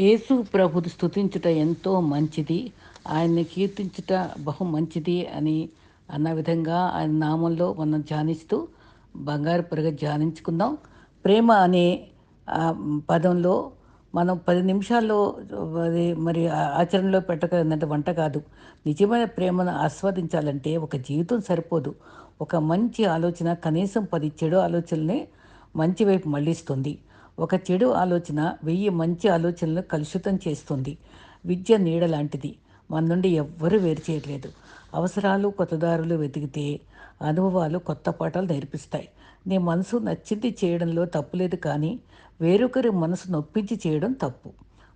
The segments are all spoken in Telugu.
యేసు ప్రభుని స్తుతించుట ఎంతో మంచిది. ఆయన్ని కీర్తించుట బహు మంచిది అని అన్న విధంగా ఆయన నామంలో మనం ధ్యానిస్తూ బంగారు పొరగ ధ్యానించుకుందాం. ప్రేమ అనే పదంలో మనం పది నిమిషాల్లో అది మరి ఆచరణలో పెట్టగలిగినంత వంట కాదు. నిజమైన ప్రేమను ఆస్వాదించాలంటే ఒక జీవితం సరిపోదు. ఒక మంచి ఆలోచన కనీసం పది చెడు ఆలోచనలే మంచి వైపు మళ్ళిస్తుంది. ఒక చెడు ఆలోచన వెయ్యి మంచి ఆలోచనలను కలుషితం చేస్తుంది. విద్య నీడ లాంటిది. మన నుండి ఎవ్వరూ వేరు చేయట్లేదు. అవసరాలు కొత్తదారులు వెతికితే అనుభవాలు కొత్త పాఠాలు నేర్పిస్తాయి. నీ మనసు నచ్చింది చేయడంలో తప్పులేదు కానీ వేరొకరి మనసు నొప్పించి చేయడం తప్పు.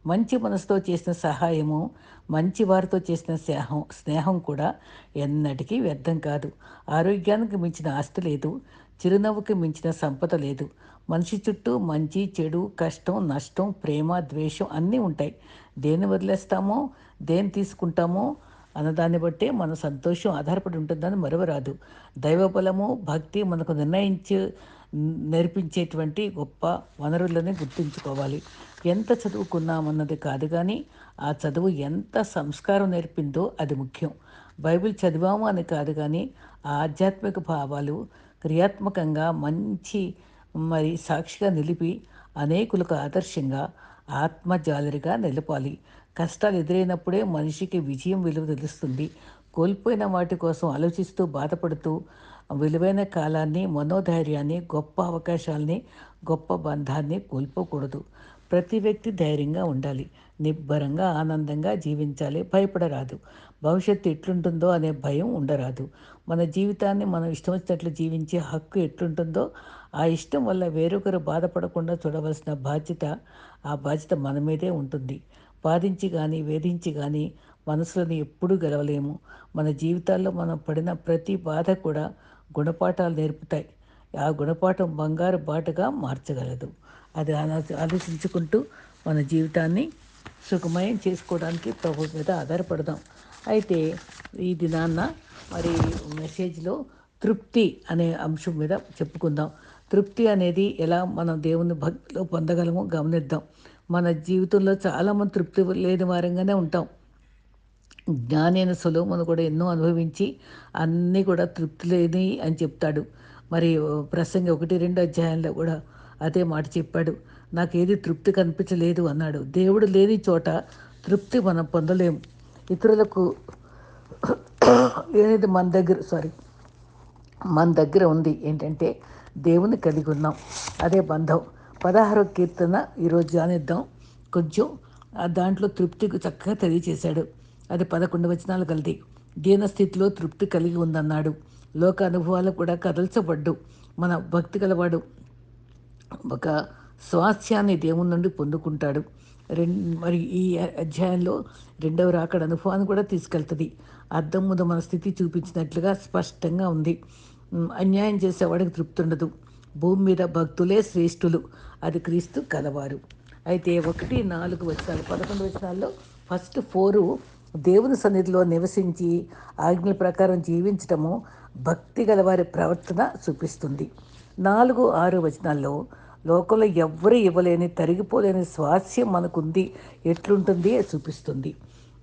మంచి మనసుతో చేసిన సహాయము మంచి వారితో చేసిన స్నేహం స్నేహం కూడా ఎన్నటికీ వ్యర్థం కాదు. ఆరోగ్యానికి మించిన ఆస్తి లేదు. చిరునవ్వుకి మించిన సంపద లేదు. మనిషి చుట్టూ మంచి చెడు కష్టం నష్టం ప్రేమ ద్వేషం అన్నీ ఉంటాయి. దేన్ని వదిలేస్తామో దేన్ని తీసుకుంటామో అన్నదాన్ని బట్టే మన సంతోషం ఆధారపడి ఉంటుందని మరవరాదు. దైవబలము భక్తి మనకు నిర్ణయించి నేర్పించేటువంటి గొప్ప వనరులని గుర్తుంచుకోవాలి. ఎంత చదువుకున్నామన్నది కాదు కానీ ఆ చదువు ఎంత సంస్కారం నేర్పిందో అది ముఖ్యం. బైబిల్ చదివాము అని కాదు కానీ ఆధ్యాత్మిక భావాలు క్రియాత్మకంగా మంచి మరి సాక్షిగా నిలిపి అనేకులకు ఆదర్శంగా ఆత్మజాలరిగా నిలపాలి. కష్టాలు ఎదురైనప్పుడే మనిషికి విజయం విలువ తెలుస్తుంది. కోల్పోయిన వాటి కోసం ఆలోచిస్తూ బాధపడుతూ విలువైన కాలాన్ని మనోధైర్యాన్ని గొప్ప అవకాశాలని గొప్ప బంధాన్ని కోల్పోకూడదు. ప్రతి వ్యక్తి ధైర్యంగా ఉండాలి. నిబ్బరంగా ఆనందంగా జీవించాలి. భయపడరాదు. భవిష్యత్తు ఎట్లుంటుందో అనే భయం ఉండరాదు. మన జీవితాన్ని మనం ఇష్టం వచ్చినట్లు జీవించే హక్కు ఎట్లుంటుందో ఆ ఇష్టం వల్ల వేరొకరు బాధపడకుండా చూడవలసిన బాధ్యత ఆ బాధ్యత మన మీదే ఉంటుంది. బాధించి కానీ వేధించి కానీ మనసులను ఎప్పుడూ గెలవలేము. మన జీవితాల్లో మనం పడిన ప్రతి బాధ కూడా గుణపాఠాలు నేర్పుతాయి. ఆ గుణపాఠం బంగారు బాటగా మార్చగలదు. అది ఆలోచించుకుంటూ మన జీవితాన్ని సుఖమయం చేసుకోవడానికి ప్రభు మీద ఆధారపడదాం. అయితే ఈ దినాన్న మరి మెసేజ్లో తృప్తి అనే అంశం మీద చెప్పుకుందాం. తృప్తి అనేది ఎలా మనం దేవుని భక్తిలో పొందగలమో గమనిద్దాం. మన జీవితంలో చాలామంది తృప్తి లేని వారంగానే ఉంటాం. జ్ఞానైన సులభమును కూడా ఎన్నో అనుభవించి అన్నీ కూడా తృప్తి లేని అని చెప్తాడు. మరి ప్రసంగి ఒకటి రెండు అధ్యాయంలో కూడా అదే మాట చెప్పాడు. నాకేది తృప్తి కనిపించలేదు అన్నాడు. దేవుడు లేని చోట తృప్తి మనం పొందలేము. ఇతరులకు ఏది మన దగ్గర సారీ మన దగ్గర ఉంది ఏంటంటే దేవుని కలిగి ఉన్నాం. అదే బంధం. పదహారో కీర్తన ఈరోజు జానిద్దాం. కొంచెం ఆ దాంట్లో తృప్తికి చక్కగా తెలియచేశాడు. అది పదకొండు వచనాలు కలిది. దీన స్థితిలో తృప్తి కలిగి ఉందన్నాడు. లోక అనుభవాలు కూడా కదల్చబడ్డు. మన భక్తి గలవాడు ఒక స్వాస్థ్యాన్ని దేవుని నుండి పొందుకుంటాడు. రెం మరి ఈ అధ్యాయంలో రెండవ రాకడ అనుభవాన్ని కూడా తీసుకెళ్తుంది. అర్థం ముందు మన స్థితి చూపించినట్లుగా స్పష్టంగా ఉంది. అన్యాయం చేసేవాడికి తృప్తి ఉండదు. భూమి మీద భక్తులే శ్రేష్ఠులు. అది క్రీస్తు కలవారు. అయితే ఒకటి నాలుగు వచనాలు పదకొండు వచనాల్లో ఫస్ట్ ఫోరు దేవుని సన్నిధిలో నివసించి ఆజ్ఞల ప్రకారం జీవించటము భక్తి గలవారి ప్రవర్తన చూపిస్తుంది. నాలుగు ఆరు వచనాల్లో లోకంలో ఎవ్వరు ఇవ్వలేని తరిగిపోలేని స్వాస్యం మనకుంది. ఎట్లుంటుంది? చూపిస్తుంది.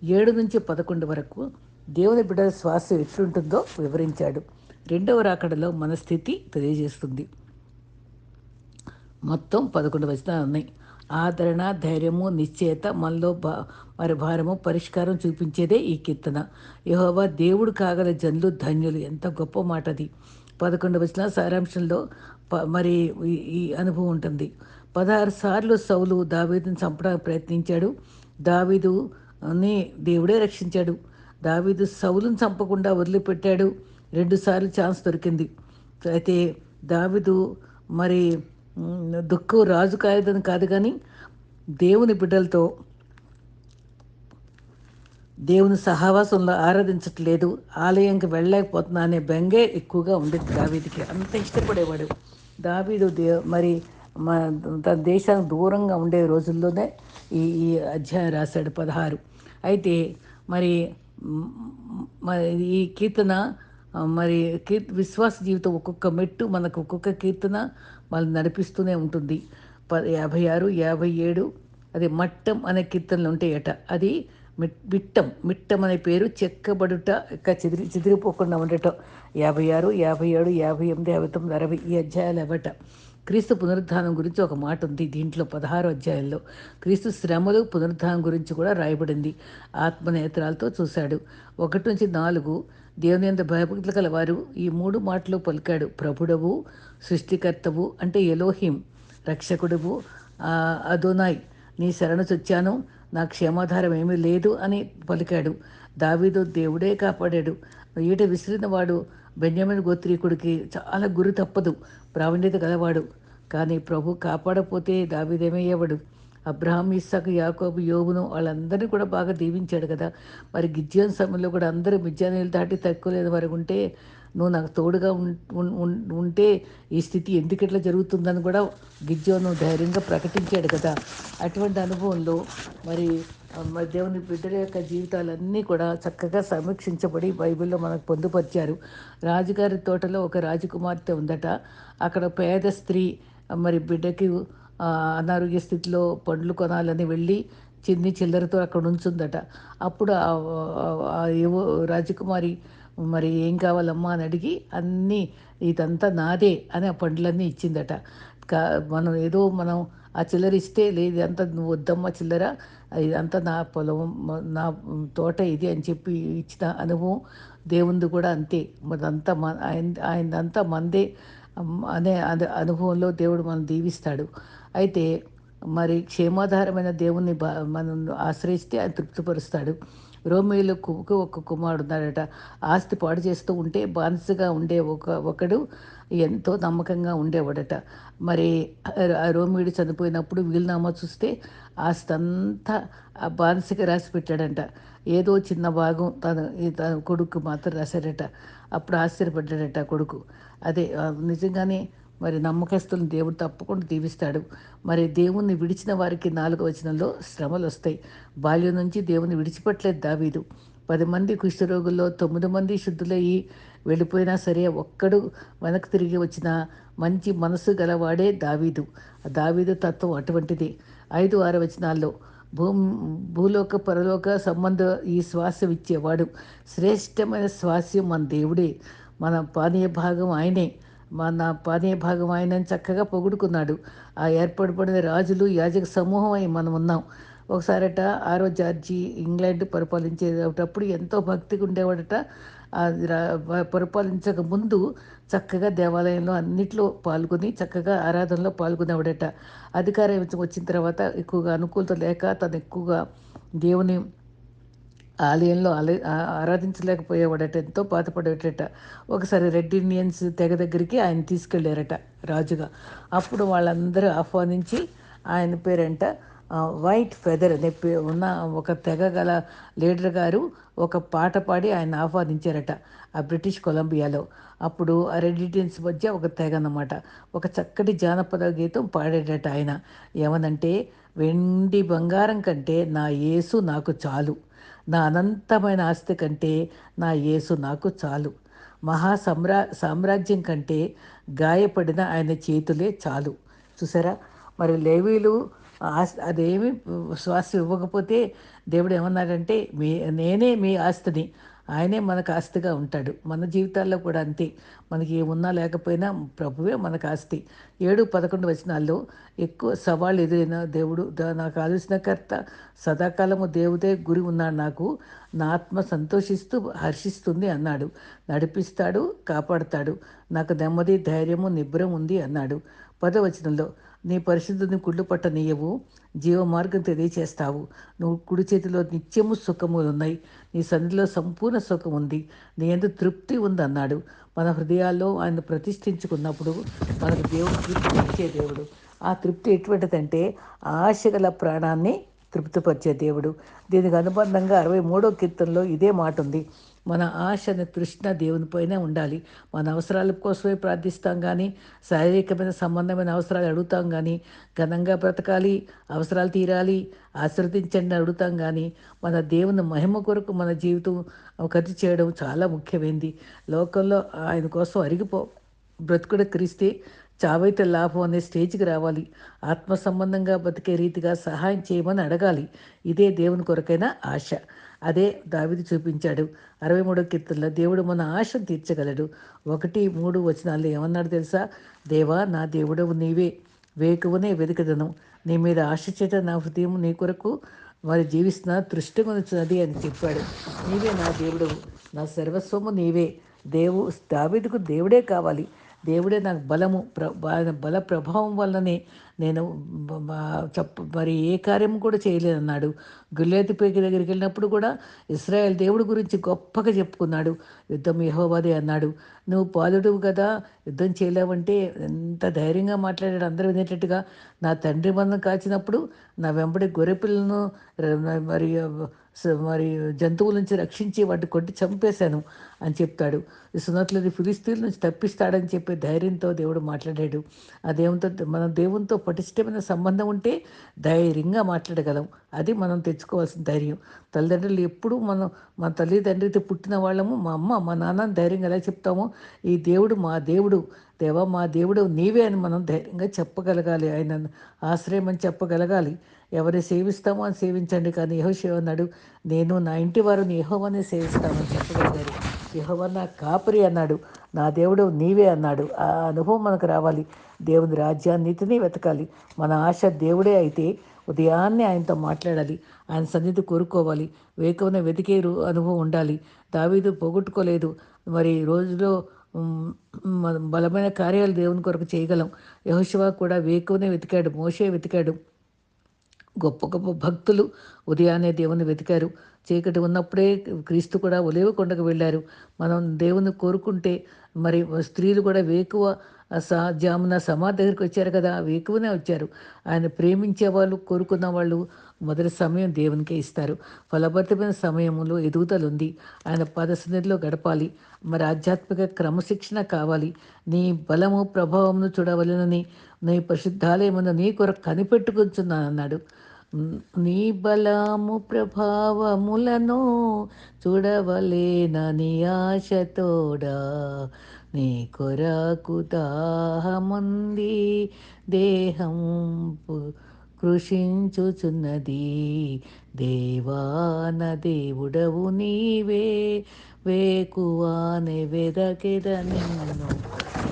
ఏడు నుంచి పదకొండు వరకు దేవుని బిడ్డల స్వాస్యం ఎట్లుంటుందో వివరించాడు. రెండవ రాకడలో మన స్థితి తెలియజేస్తుంది. మొత్తం పదకొండు వచనాలు ఉన్నాయి. ఆదరణ ధైర్యము నిశ్చయత మనలో భా మరి భారము పరిష్కారం చూపించేదే ఈ కీర్తన. యహోవా దేవుడు కాగల జనులు ధన్యులు. ఎంత గొప్ప మాట అది పదకొండు వచ్చిన సారాంశంలో ప మరి ఈ- అనుభవం ఉంటుంది. పదహారు సార్లు సౌలు దావీదుని చంపడానికి ప్రయత్నించాడు. దావీదుని దేవుడే రక్షించాడు. దావీదు సౌలును చంపకుండా వదిలిపెట్టాడు. రెండుసార్లు ఛాన్స్ దొరికింది. అయితే దావిదు మరి దుఃఖం రాజు కాయదని కాదు కానీ దేవుని బిడ్డలతో దేవుని సహవాసంలో ఆరాధించట్లేదు ఆలయంకి వెళ్ళలేకపోతున్నా అనే బెంగే ఎక్కువగా ఉండేది దావీదికి. అంత ఇష్టపడేవాడు. దావీదు దే మరి తన దేశానికి దూరంగా ఉండే రోజుల్లోనే ఈ ఈ అధ్యాయం రాశాడు పదహారు. అయితే మరి మరి ఈ కీర్తన మరి కీర్త విశ్వాస జీవితం ఒక్కొక్క మెట్టు మనకు ఒక్కొక్క కీర్తన మనల్ని నడిపిస్తూనే ఉంటుంది. ప యాభై ఆరు యాభై ఏడు అది మట్టం అనే కీర్తనలు ఉంటాయట. అది మిట్టం మిట్టం అనే పేరు చెక్కబడుట ఇంకా చెదిరి చెదిరిపోకుండా ఉండటం. యాభై ఆరు యాభై ఏడు యాభై ఎనిమిది యాభై తొమ్మిది అరవై ఈ అధ్యాయాలు అవట క్రీస్తు పునరుద్ధానం గురించి ఒక మాట ఉంది దీంట్లో పదహారు అధ్యాయంలో. క్రీస్తు శ్రమలు పునరుద్ధానం గురించి కూడా రాయబడింది. ఆత్మనేత్రాలతో చూశాడు. ఒకటి నుంచి నాలుగు. దేవుని ఎంత భయభక్తులు కలవారు. ఈ మూడు మాటలు పలికాడు. ప్రభుడవు సృష్టికర్తవు అంటే ఎలోహిం రక్షకుడువు అదోనాయ్. నీ శరణు చొచ్చాను. నా క్షేమాధారం ఏమీ లేదు అని పలికాడు. దావీదు దేవుడే కాపాడాడు. ఈట విసిరిన వాడు బెంజమిన్ గోత్రీకుడికి చాలా గురి తప్పదు. ప్రావీణ్యత గలవాడు. కానీ ప్రభు కాపాడపోతే దావీదేమయ్యేవాడు అబ్రహాం ఇస్సాకు యాకోబు యోబును వాళ్ళందరినీ కూడా బాగా దీవించాడు కదా. మరి గిజ్జోన్ సమయంలో కూడా అందరూ మిజ్జానీళ్ళు దాటి తక్కువలేదు. వారు ఉంటే నువ్వు నాకు తోడుగా ఉం- ఉం- ఉం- ఉంటే ఈ స్థితి ఎందుకు ఇట్లా జరుగుతుందని కూడా గిజ్జోను ధైర్యంగా ప్రకటించాడు కదా. అటువంటి అనుభవంలో మరి మరి దేవుని బిడ్డల యొక్క జీవితాలన్నీ కూడా చక్కగా సమీక్షించబడి బైబిల్లో మనకు పొందుపరిచారు. రాజుగారి తోటలో ఒక రాజకుమార్తె ఉందట. అక్కడ పేద స్త్రీ మరి బిడ్డకి అనారోగ్య స్థితిలో పండ్లు కొనాలని వెళ్ళి చిన్ని చిల్లరతో అక్కడ ఉంచుందట అప్పుడు ఏవో రాజకుమారి మరి ఏం కావాలమ్మా? అని అడిగి అన్నీ ఇదంతా నాదే అని ఆ పండ్లన్నీ ఇచ్చిందట. కా మనం ఏదో మనం ఆ చిల్లర ఇస్తే లేదు అంతా నువ్వు వద్దమ్మా చిల్లర ఇదంతా నా పొలం నా తోట ఇది అని చెప్పి ఇచ్చిన అనుభవం దేవుంది కూడా అంతే. మదంతా మన ఆయన ఆయనంతా మందే అనే అనుభవంలో దేవుడు మనం దీవిస్తాడు. అయితే మరి క్షేమాధారమైన దేవుణ్ణి బా మనం ఆశ్రయిస్తే ఆయన తృప్తిపరుస్తాడు. రోమియోలో కుకు ఒక కుమారుడు ఉన్నాడట. ఆస్తి పాడు చేస్తూ ఉంటే బానిసగా ఉండే ఒక ఒకడు ఎంతో నమ్మకంగా ఉండేవాడట. మరి ఆ రోమియుడు చనిపోయినప్పుడు వీలునామా చూస్తే ఆస్తి అంతా ఆ బానిసగా రాసి పెట్టాడంట. ఏదో చిన్న భాగం తన తన కొడుకు మాత్రం రాశాడట అప్పుడు ఆశ్చర్యపడ్డాడట కొడుకు. అదే నిజంగానే మరి నమ్మకస్తులను దేవుడు తప్పకుండా దీవిస్తాడు. మరి దేవుణ్ణి విడిచిన వారికి నాలుగు వచనంలో శ్రమలు వస్తాయి. బాల్యం నుంచి దేవుని విడిచిపెట్టలేదు దావీదు. పది మంది కుష్ఠరోగుల్లో తొమ్మిది మంది శుద్ధులయ్యి వెళ్ళిపోయినా సరే ఒక్కడు వెనక్కి తిరిగి వచ్చిన మంచి మనసు గలవాడే దావీదు. దావీదు తత్వం అటువంటిది. ఐదు ఆరు వచనాల్లో భూ భూలోక పరలోక సంబంధ ఈ శ్వాస ఇచ్చేవాడు శ్రేష్టమైన స్వాస్యం మన దేవుడే. మన పానీయ భాగం ఆయనే. మన పానీయ భాగం ఆయనని చక్కగా పొగుడుకున్నాడు. ఆ ఏర్పడబడిన రాజులు యాజక సమూహం అయి మనం ఉన్నాం. ఒకసారట ఆరో జార్జి ఇంగ్లాండ్ పరిపాలించేటప్పుడు ఎంతో భక్తిగా ఉండేవాడట. పరిపాలించక ముందు చక్కగా దేవాలయంలో అన్నిట్లో పాల్గొని చక్కగా ఆరాధనలో పాల్గొనేవాడట. అధికారం వచ్చిన తర్వాత ఎక్కువగా అనుకూలత లేక తను ఎక్కువగా దేవుని ఆలయంలో ఆలయ ఆరాధించలేకపోయేవాడట ఎంతో బాధపడేటట. ఒకసారి రెడ్ ఇండియన్స్ తెగ దగ్గరికి ఆయన తీసుకెళ్ళారట రాజుగా. అప్పుడు వాళ్ళందరూ ఆహ్వానించి ఆయన పేరంట వైట్ ఫెదర్ అనే ఉన్న ఒక తెగ గల లీడర్ గారు ఒక పాట పాడి ఆయన ఆహ్వానించారట ఆ బ్రిటిష్ కొలంబియాలో. అప్పుడు ఆ రెడ్ మధ్య ఒక తెగ అన్నమాట. ఒక చక్కటి జానపద గీతం పాడేటట ఆయన. ఏమనంటే వెండి బంగారం కంటే నా యేసు నాకు చాలు. నా అనంతమైన ఆస్తి కంటే నా యేసు నాకు చాలు. మహా సమ్రా సామ్రాజ్యం కంటే గాయపడిన ఆయన చేతులే చాలు. చూసారా? మరి లేవీలు ఆస్తి అదేమి శ్వాస ఇవ్వకపోతే దేవుడు ఏమన్నాడంటే మీ నేనే మీ ఆస్తిని ఆయనే మనకు ఆస్తిగా ఉంటాడు. మన జీవితాల్లో కూడా అంతే. మనకి ఏమున్నా లేకపోయినా ప్రభువే మనకు ఆస్తి. ఏడు పదకొండు వచనాల్లో ఎక్కువ సవాళ్ళు ఎదురైన దేవుడు దా- నాకు ఆలోచన కర్త సదాకాలము దేవుడే గురి ఉన్నాడు నాకు. నా ఆత్మ సంతోషిస్తూ హర్షిస్తుంది అన్నాడు. నడిపిస్తాడు కాపాడుతాడు. నాకు నెమ్మది ధైర్యము నిబ్బరం ఉంది అన్నాడు. పదవచనంలో నీ పరిశుద్ధుని కుళ్ళు పట్టనీయవు జీవ మార్గం తెలియచేస్తావు. నువ్వు కుడి చేతిలో నిత్యము సుఖములు ఉన్నాయి. నీ సన్నిధిలో సంపూర్ణ సుఖం ఉంది. నీ ఎందు తృప్తి ఉంది అన్నాడు మన హృదయాల్లో ఆయన ప్రతిష్ఠించుకున్నప్పుడు మనకు దేవుడు తృప్తి ఇచ్చే దేవుడు. ఆ తృప్తి ఎటువంటిదంటే ఆశ గల ప్రాణాన్ని తృప్తిపరిచే దేవుడు. దీనికి అనుబంధంగా అరవై మూడో కీర్తనలో ఇదే మాట ఉంది. మన ఆశ అనే తృష్ణ దేవునిపైనే ఉండాలి. మన అవసరాల కోసమే ప్రార్థిస్తాం కానీ శారీరకమైన సంబంధమైన అవసరాలు అడుగుతాం కానీ ఘనంగా బ్రతకాలి అవసరాలు తీరాలి ఆశీర్వదించండి అడుగుతాం కానీ మన దేవుని మహిమ కొరకు మన జీవితం ఖర్చు చేయడం చాలా ముఖ్యమైనది లోకంలో ఆయన కోసం అరిగిపో బ్రతుకుడు క్రీస్తే చావైతే లాభం అనే స్టేజ్కి రావాలి. ఆత్మ సంబంధంగా బతికే రీతిగా సహాయం చేయమని అడగాలి. ఇదే దేవుని కొరకైన ఆశ. అదే దావిది చూపించాడు. అరవై మూడో కీర్తనలో దేవుడు మన ఆశను తీర్చగలడు. ఒకటి మూడు వచనాలు ఏమన్నాడు తెలుసా? దేవా నా దేవుడవు నీవే. వేకువనే వెదకదను. నీ మీద ఆశ చేత నా హృదయం నీ కొరకు మరి జీవిస్తున్న తృష్టిగొనుచున్నది అని చెప్పాడు. నీవే నా దేవుడు నా సర్వస్వము నీవే. దేవు దావిదుకు దేవుడే కావాలి. దేవుడే నాకు బలము ప్ర బల ప్రభావం వల్లనే నేను చెప్ప మరి ఏ కార్యం కూడా చేయలేదన్నాడు. గుల్లేతి పేకి దగ్గరికి వెళ్ళినప్పుడు కూడా ఇస్రాయల్ దేవుడి గురించి గొప్పగా చెప్పుకున్నాడు. యుద్ధం యెహోవాదే అన్నాడు. నువ్వు పాలుడు కదా యుద్ధం చేయలేవంటే ఎంత ధైర్యంగా మాట్లాడాడు అందరూ వినేటట్టుగా. నా తండ్రి బంధం కాచినప్పుడు నా వెంబడి గొర్రె పిల్లను మరి మరి జంతువుల నుంచి రక్షించి వాటి కొట్టి చంపేశాను అని చెప్తాడు. ఈ సున్నతులని ఫిలిస్తీన్ల నుంచి తప్పిస్తాడని చెప్పే ధైర్యంతో దేవుడు మాట్లాడాడు. ఆ దేవునితో మనం దేవునితో పటిష్టమైన సంబంధం ఉంటే ధైర్యంగా మాట్లాడగలం. అది మనం తెచ్చుకోవాల్సిన ధైర్యం. తల్లిదండ్రులు ఎప్పుడూ మనం మన తల్లిదండ్రితో పుట్టిన వాళ్ళము మా అమ్మ మా నాన్న ధైర్యంగా ఎలా చెప్తామో ఈ దేవుడు మా దేవుడు దేవా మా దేవుడు నీవే అని మనం ధైర్యంగా చెప్పగలగాలి. ఆయన ఆశ్రయం అని చెప్పగలగాలి. ఎవరి సేవిస్తామో అని సేవించండి. కానీ యహోశివ అన్నాడు నేను నా ఇంటి వారిని యహోవనే సేవిస్తామని చెప్పగలిగారు. యహోవ నా కాపరి అన్నాడు నా దేవుడు నీవే అన్నాడు. ఆ అనుభవం మనకు రావాలి. దేవుని రాజ్యాన్నిటిని వెతకాలి. మన ఆశ దేవుడే అయితే ఉదయాన్నే ఆయనతో మాట్లాడాలి. ఆయన సన్నిధి కోరుకోవాలి. వేకువన వెతికే అనుభవం ఉండాలి. దావీదు పోగొట్టుకోలేదు. మరి రోజులో బలమైన కార్యాలు దేవుని కొరకు చేయగలం. యహోశివ కూడా వేకువనే వెతికాడు మోసే వెతికాడు. గొప్ప గొప్ప భక్తులు ఉదయాన్నే దేవుని వెతికారు. చీకటి ఉన్నప్పుడే క్రీస్తు కూడా ఒలేవ కొండకు వెళ్ళారు. మనం దేవుని కోరుకుంటే మరి స్త్రీలు కూడా వేకువ సా జామున సమాధి దగ్గరికి వచ్చారు కదా వేకువనే వచ్చారు. ఆయన ప్రేమించే వాళ్ళు కోరుకున్న వాళ్ళు మొదటి సమయం దేవునికే ఇస్తారు. ఫలభరితమైన సమయంలో ఎదుగుదల ఉంది ఆయన పదసన్నిధిలో గడపాలి. మరి ఆధ్యాత్మిక క్రమశిక్షణ కావాలి. నీ బలము ప్రభావమును చూడవలనని నీ పరిశుద్ధాలయమును నీ కొరకు కనిపెట్టుకుంటున్నాను అన్నాడు నీ బలము ప్రభావములను చూడవలేనని ఆశతోడా నీ కొరకు దాహముంది. దేహం కృషించుచున్నది. దేవాన దేవుడవు నీవే. వేకువానే వెదకెద నిన్ను.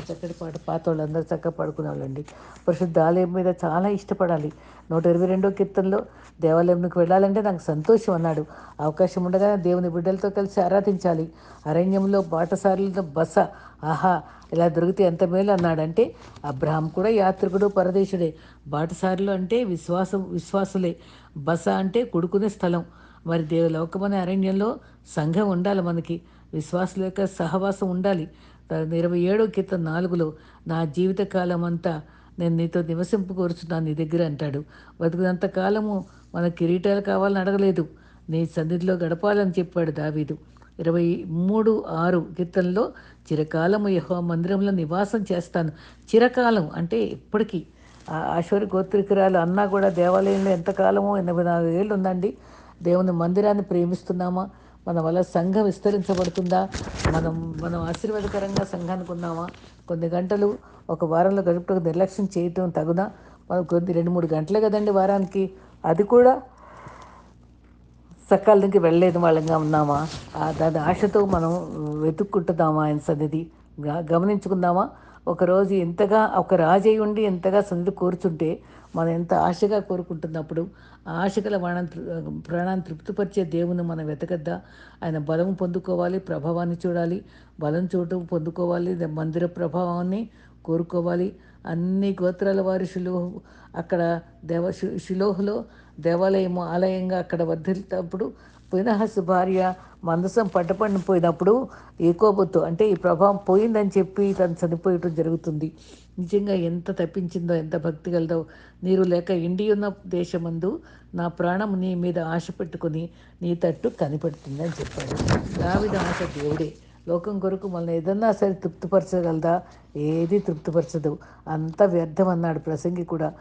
చక్కటి పాట పాత వాళ్ళందరూ చక్కగా పడుకునే వాళ్ళండి పరిశుద్ధ ఆలయం మీద చాలా ఇష్టపడాలి. నూట ఇరవై రెండో కీర్తనలో దేవాలయంకి వెళ్ళాలంటే నాకు సంతోషం అన్నాడు. అవకాశం ఉండగా దేవుని బిడ్డలతో కలిసి ఆరాధించాలి. అరణ్యంలో బాటసారులతో బస ఆహా ఇలా దొరికితే ఎంత మేలు అన్నాడంటే అబ్రహాం కూడా యాత్రికుడు పరదేశుడే. బాటసారులు అంటే విశ్వాసం విశ్వాసులే. బస అంటే కొడుకునే స్థలం. మరి దేవలోకమనే అరణ్యంలో సంఘం ఉండాలి మనకి విశ్వాసుల యొక్క సహవాసం ఉండాలి. ఇరవై ఏడో కీర్తన నాలుగులో నా జీవితకాలం అంతా నేను నీతో నివసింపు కోరుచున్నాను నీ దగ్గర అంటాడు. బతుకునంత కాలము మన కిరీటాలు కావాలని అడగలేదు. నీ సన్నిధిలో గడపాలని చెప్పాడు దావీదు. ఇరవై మూడు ఆరు కీర్తనలో చిరకాలము యహో మందిరంలో నివాసం చేస్తాను. చిరకాలం అంటే ఇప్పటికీ. ఆ ఆశ్వరి గోత్రికురాలు అన్నా కూడా దేవాలయంలో ఎంతకాలమో ఎనభై నాలుగు ఏళ్ళు ఉందండి. దేవుని మందిరాన్ని ప్రేమిస్తున్నామా? మన వల్ల సంఘం విస్తరించబడుతుందా? మనం మనం ఆశీర్వాదకరంగా సంఘానికి ఉన్నామా కొన్ని గంటలు ఒక వారంలో గడుపుటకు నిర్లక్ష్యం చేయటం తగునా? మనం కొద్ది రెండు మూడు గంటలే కదండి వారానికి. అది కూడా సకాలానికి వెళ్ళలేదు వాళ్ళంగా ఉన్నామా? దాని ఆశతో మనం వెతుక్కుంటున్నామా ఆయన సన్నిధి? గ- గమనించుకుందామా? ఒకరోజు ఎంతగా ఒక రాజై ఉండి ఎంతగా సన్నిధి కోరుచుంటే మనం ఎంత ఆశగా కోరుకుంటున్నప్పుడు ఆ ఆశగల వాణం ప్రాణాన్ని తృప్తిపరిచే దేవుని మనం వెతకద్దా? ఆయన బలం పొందుకోవాలి ప్రభావాన్ని చూడాలి బలం చూడటం పొందుకోవాలి మందిర ప్రభావాన్ని కోరుకోవాలి. అన్ని గోత్రాల వారి శిలోహు అక్కడ దేవ శి- దేవాలయము ఆలయంగా అక్కడ వర్ధిల్లినప్పుడు పునహసు భార్య మందసం పట్టపడిన పోయినప్పుడు ఏకోబొత్తు అంటే ఈ ప్రభావం పోయిందని చెప్పి తను చనిపోయటం జరుగుతుంది. నిజంగా ఎంత తప్పించిందో ఎంత భక్తి కలదో నీరు లేక ఇండి ఉన్న దేశమందు నా ప్రాణం నీ మీద ఆశ పెట్టుకుని నీ తట్టు కనిపెడుతుందని చెప్పాడు. దావిద ఆశ దేవుడే. లోకం కొరకు మనల్ని ఏదన్నా సరే తృప్తిపరచగలదా? ఏది తృప్తిపరచదు. అంత వ్యర్థం అన్నాడు ప్రసంగి కూడా.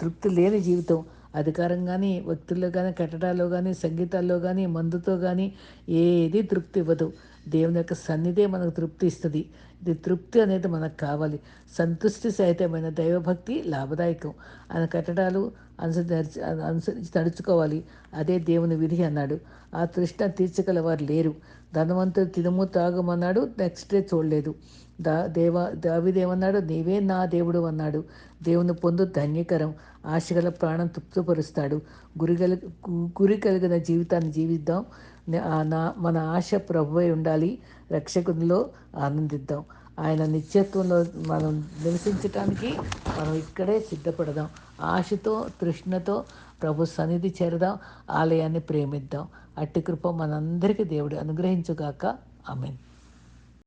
తృప్తి లేని జీవితం. అధికారం కానీ వ్యక్తుల్లో కానీ కట్టడాల్లో కానీ సంగీతాల్లో కానీ మందుతో కానీ ఏది తృప్తి ఇవ్వదు. దేవుని యొక్క సన్నిధే మనకు తృప్తి ఇస్తుంది. ఇది తృప్తి అనేది మనకు కావాలి. సంతృష్టి సహితమైన దైవభక్తి లాభదాయకం. ఆయన కట్టడాలు అనుసరించి అనుసరించి నడుచుకోవాలి అదే దేవుని విధి అన్నాడు. ఆ తృష్ణ తీర్చగల వారు లేరు. ధనవంతుడు తినము తాగమన్నాడు నెక్స్ట్ డే చూడలేదు. దా దేవ దావిదేమన్నాడు నీవే నా దేవుడు అన్నాడు. దేవుని పొందు ధన్యకరం. ఆశగల ప్రాణం తృప్తిపరుస్తాడు. గురి గురి కలిగిన జీవితాన్ని జీవిద్దాం. నా మన ఆశ ప్రభువై ఉండాలి. రక్షకునిలో ఆనందిద్దాం. ఆయన నిత్యత్వంలో మనం నివసించటానికి మనం ఇక్కడే సిద్ధపడదాం. ఆశతో తృష్ణతో ప్రభు సన్నిధి చేరదాం. ఆలయాన్ని ప్రేమిద్దాం. అట్టి కృప మనందరికీ దేవుడు అనుగ్రహించుగాక. ఆమెన్.